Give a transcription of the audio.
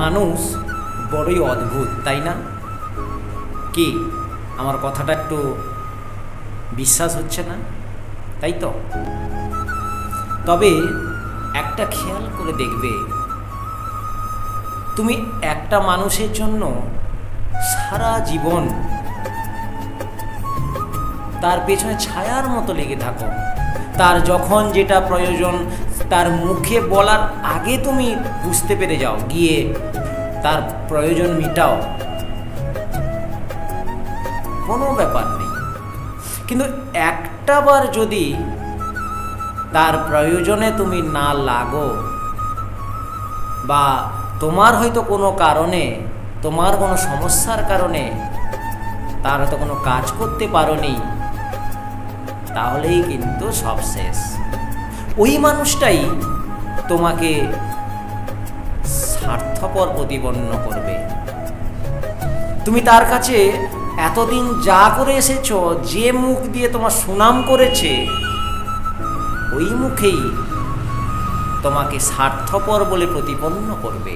মানুষ বড়ই অদ্ভুত, তাই না? কি, আমার কথাটা একটু বিশ্বাস হচ্ছে না? তাই তো? তবে একটা খেয়াল করে দেখবে, তুমি একটা মানুষের জন্য সারা জীবন তার পেছনে ছায়ার মতো লেগে থাকো। তার যখন যেটা প্রয়োজন তার মুখে বলার আগে তুমি বুঝতে পেরে যাও, গিয়ে তার প্রয়োজন মিটাও। কোনো ব্যাপার নেই। কিন্তু একটা বার যদি তার প্রয়োজনে তুমি না লাগো, বা তোমার হয়তো কোনো কারণে, তোমার কোনো সমস্যার কারণে তার হয়তো কোনো কাজ করতে পারোনি, তাহলেই কিন্তু সব শেষ। ওই মানুষটাই তোমাকে স্বার্থপর প্রতিপন্ন করবে। তুমি তার কাছে এতদিন যা করে এসেছ, যে মুখ দিয়ে তোমার সুনাম করেছে, ওই মুখেই তোমাকে স্বার্থপর বলে প্রতিপন্ন করবে।